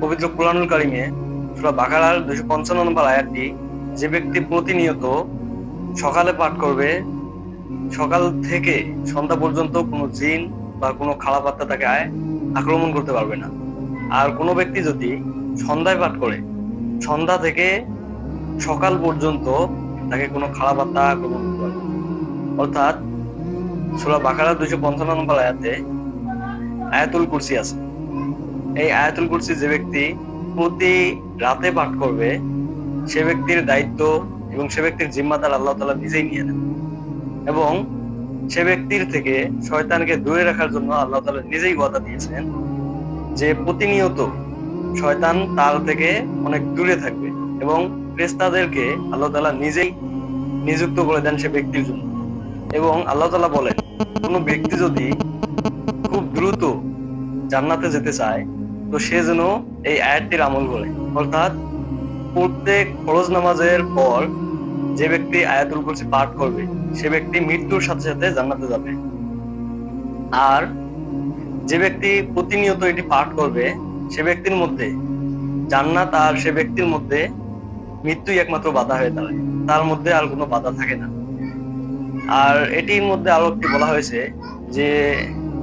পবিত্র কোরআনুল কারিমে সূরা বাকারার দুশো পঞ্চান্ন নম্বর আয়াতটি যে ব্যক্তি প্রতিনিয়ত সকালে পাঠ করবে, সকাল থেকে সন্ধ্যা পর্যন্ত কোনো জিন বা কোনো খারাপ আত্মা তাকে আক্রমণ করতে পারবে না। আর কোনো ব্যক্তি যদি সন্ধ্যায় পাঠ করে, সন্ধ্যা থেকে সকাল পর্যন্ত তাকে কোনো খারাপ আত্মা আক্রমণ করতে পারবে অর্থাৎ সূরা বাকারা দুইশো পঞ্চান্ন নম্বর আয়াতে আয়াতুল কুরসি আছে। এই আয়াতুল কুরসি যে ব্যক্তি প্রতি রাতে পাঠ করবে, সে ব্যক্তির দায়িত্ব এবং সে ব্যক্তির জিম্মাদার আল্লাহ তালা নিজেই নিয়ে নেন। এবং সে ব্যক্তির থেকে শয়তানকে দূরে রাখার জন্য আল্লাহ তালা নিজেই কথা দিয়েছেন যে প্রতিনিয়ত শয়তান তার থেকে অনেক দূরে থাকবে এবং ক্রেস্তাদেরকে আল্লাহ তালা নিজেই নিযুক্ত করে দেন সে ব্যক্তির জন্য। এবং আল্লাহ তালা বলেন, কোনো ব্যক্তি যদি খুব দ্রুত জান্নাতে যেতে চায় তো সে যেন এই আয়াতটির আমল করে। অর্থাৎ প্রত্যেক ফরজ নামাজের পর যে ব্যক্তি আয়াতুল কুরসি পাঠ করবে, সে ব্যক্তি মৃত্যুর সাথে সাথে জান্নাতে যাবে। আর যে ব্যক্তি প্রতিনিয়ত এটি পাঠ করবে, সে ব্যক্তির মধ্যে জান্নাত আর সে ব্যক্তির মধ্যে মৃত্যুই একমাত্র বাধা হয়ে দাঁড়ায়। তার মধ্যে আর কোনো বাধা থাকে না। আর এটির মধ্যে আরও একটি বলা হয়েছে যে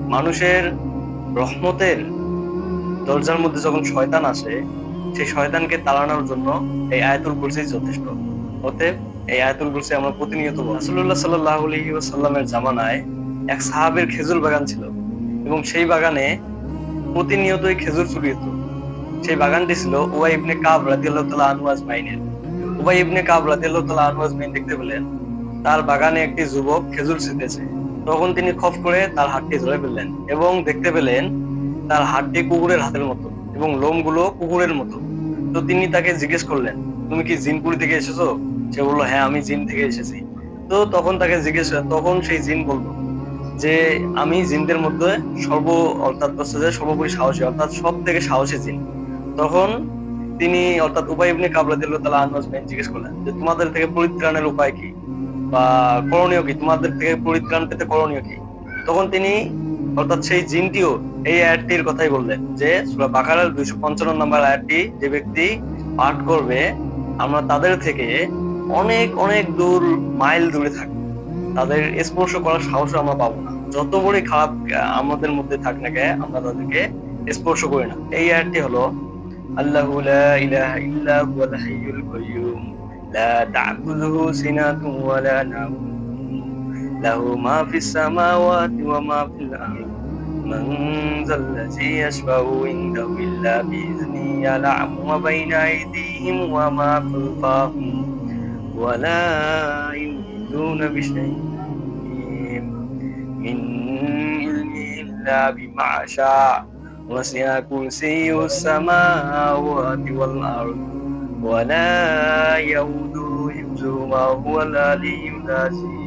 মানুষের রহমতের দরজার মধ্যে যখন শয়তান আসে, সেই শয়তানকে তাড়ানোর জন্য এই আয়াতুল কুরসি যথেষ্ট। অতএব এই আয়াতুল কুরসি আমরা প্রতিনিয়ত রাসূলুল্লাহ সাল্লাল্লাহু আলাইহি ওয়াসাল্লামের জামানায় এক সাহাবের খেজুর বাগান ছিল এবং সেই বাগানে প্রতিনিয়তই খেজুর চুরি হতো। সেই বাগানটি ছিল উবাই ইবনে কাব রাদিয়াল্লাহু তাআলা আনহু আজমাইনের। উবাই ইবনে কাব রাদিয়াল্লাহু তাআলা আনহু আজমাইন দেখতে পেলেন, তার বাগানে একটি যুবক খেজুর ছিটেছে। তখন তিনি খপ করে তার হাতটি ধরে ফেললেন এবং দেখতে পেলেন তার হাতটি কুকুরের হাতের মতো এবং লোমগুলো কুকুরের মতো। তো তিনি তাকে জিজ্ঞেস করলেন, তুমি কি জিনপুরি থেকে এসেছ? সে বলল হ্যাঁ আমি জিন থেকে এসেছি। তো তখন তাকে জিজ্ঞেস, তখন সেই জিন বলল যে, আমি জিনদের মধ্যে সর্ব, অর্থাৎ সর্বোপরি সাহসী, অর্থাৎ সব থেকে সাহসী জিন। তখন তিনি, অর্থাৎ উপায় ইবনে কাবলা দিল তালা আনওয়াজমাইন জিজ্ঞেস করলেন যে, তোমাদের থেকে পরিত্রাণের উপায় কি? বা করণীয় কি? তোমাদের থেকে পরিত্রাণ পেতে করণীয় কি? তখন তিনি অর্থাৎ সেই জিনটিও এই আয়াতটির কথাই বললেন যে সূরা বাকারার দুইশো পঞ্চান্ন নম্বর আয়াতটি যে ব্যক্তি পাঠ করবে, আমরা তাদের থেকে অনেক অনেক দূর, মাইল দূরে থাকব। তাদের স্পর্শ করার সাহস আমরা পাবো না। যত বড়ই খারাপ আমাদের মধ্যে থাক না কে আমরা তাদেরকে স্পর্শ করি না। এই আয়াতটি হলো, আল্লাহ ইলাহা ইল্লা হুয়াল হাইয়ুল কাইয়্যুম লা তা'খুযুহু সিনাতুন ওয়া লা নাওম له ما في السماوات وما في الأرض. من ذا الذي يشفع عنده إلا بإذنه يلعب ما بين أيديهم وما خلفهم ولا يؤمنون بشيء من علمه إلا بما شاء. وسع كرسي السماوات والأرض ولا يؤوده حفظهما وهو العلي العظيم.